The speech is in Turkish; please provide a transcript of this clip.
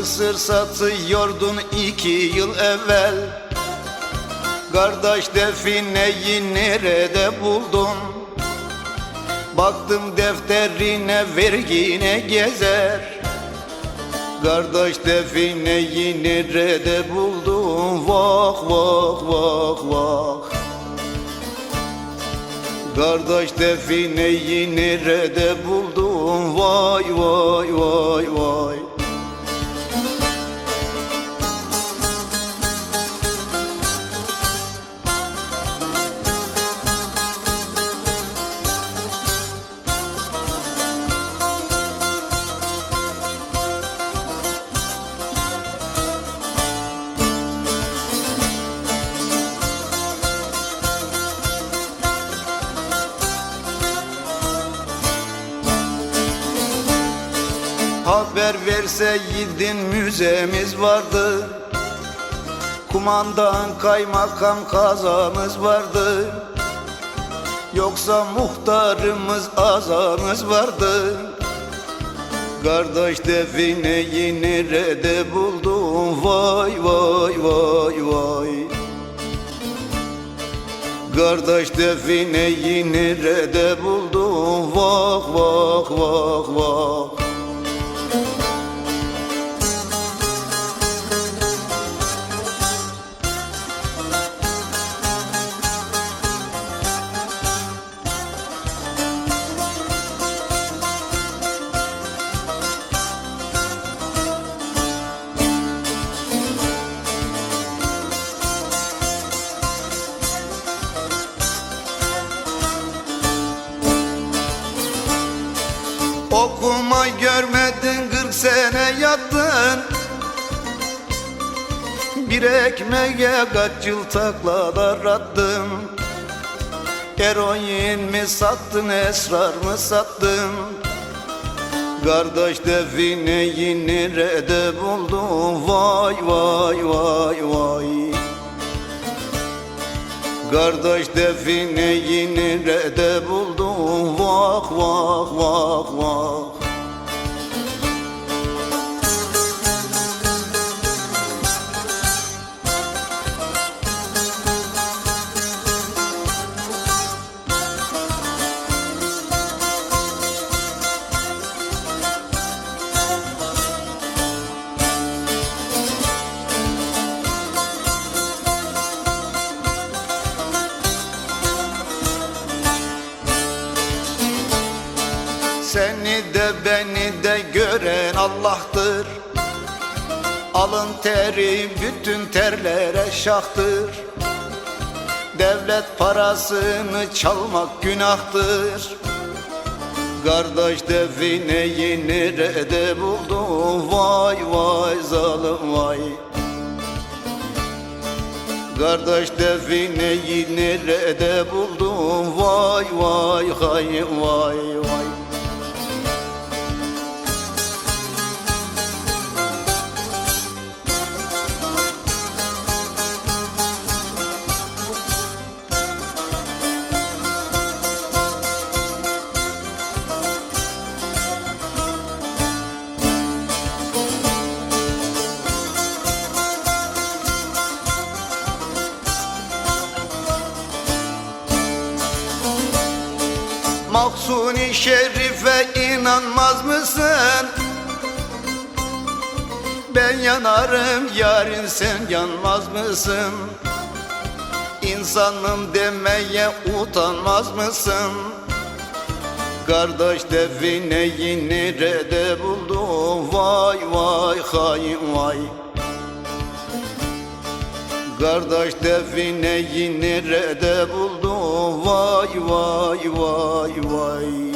Mısır satıyordun iki yıl evvel Kardeş defineyi nerede buldun? Baktım defterine vergine gezer Kardeş defineyi nerede buldun? Vah vah vah vah Kardeş defineyi nerede buldun? Vay vay vay vay Haber verseydin müzemiz vardı. Kumandan kaymakam kazamız vardı. Yoksa muhtarımız azamız vardı. Kardeş defineyi nerede buldun vay vay vay vay. Kardeş defineyi nerede buldun vah vah Okuma görmedin kırk sene yattın. Bir ekmeğe kaç yıl taklalar attın Eroin mi sattın esrar mı sattın? Kardeş defineyi nerede buldun. Vay vay vay vay Kardeş defineyi nerede buldun vah vah vah vah Seni de beni de gören Allah'tır. Alın teri bütün terlere şahtır. Devlet parasını çalmak günahtır. Kardeş defineyi nerede buldun Vay vay zalim vay. Kardeş defineyi nerede buldun Vay vay hay vay vay Maksuni şerife inanmaz mısın? Ben yanarım yarın sen yanmaz mısın? İnsanım demeye utanmaz mısın? Kardeş defineyi nerede buldun? Vay vay hain vay Kardeş defineyi nerede buldun? Vay vay vay vay